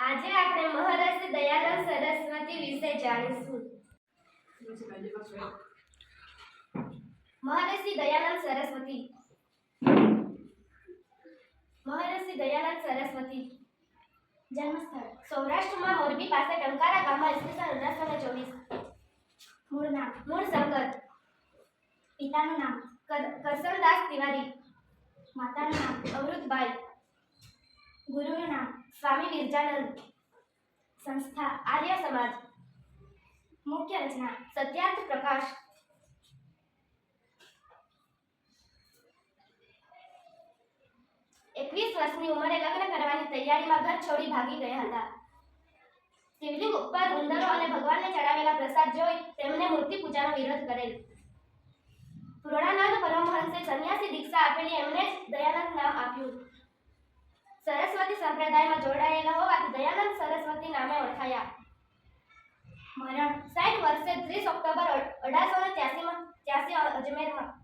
આજે આપણે મહર્ષિ દયાનંદ સરસ્વતી વિશે જાણીશું. મહર્ષિ દયાનંદ સરસ્વતી. મહર્ષિ દયાનંદ સરસ્વતી. જન્મસ્થળ. સૌરાષ્ટ્રમાં મોરબી પાસે ટંકારા ગામમાં ઈસવીસન અઢારસો ને ચોવીસ. મૂળ નામ. મૂળ સંગત. પિતાનું નામ. કર- કરસનદાસ તિવારી. માતાનું નામ અમૃતબાઈ ગુરુનું નામ સ્વામી વિરજાનંદ સંસ્થા, આર્ય સમાજ. મુખ્ય રચના, સત્યાર્થ પ્રકાશ. એકવીસ વર્ષની ઉંમરે લગ્ન કરવાની તૈયારીમાં ઘર છોડી ભાગી ગયા હતા. શિવલિંગ ઉપર ઉંદરો અને ભગવાનને ચડાવેલા પ્રસાદ જોઈ તેમને મૂર્તિ પૂજાનો વિરોધ કરેલ. પૂર્ણાનંદ પરમહંસે સંન્યાસી દીક્ષા આપેલી એમને જ દયાનંદ નામ આપ્યું. સરસ્વતી સંપ્રદાયમાં જોડાયેલા હોવાથી દયાનંદ સરસ્વતી નામે ઓળખાયા. મરણ સાઠ વર્ષે ત્રીસ ઓક્ટોબર અઢારસો ને ત્યાસીમાં, ત્યાસી અજમેરમાં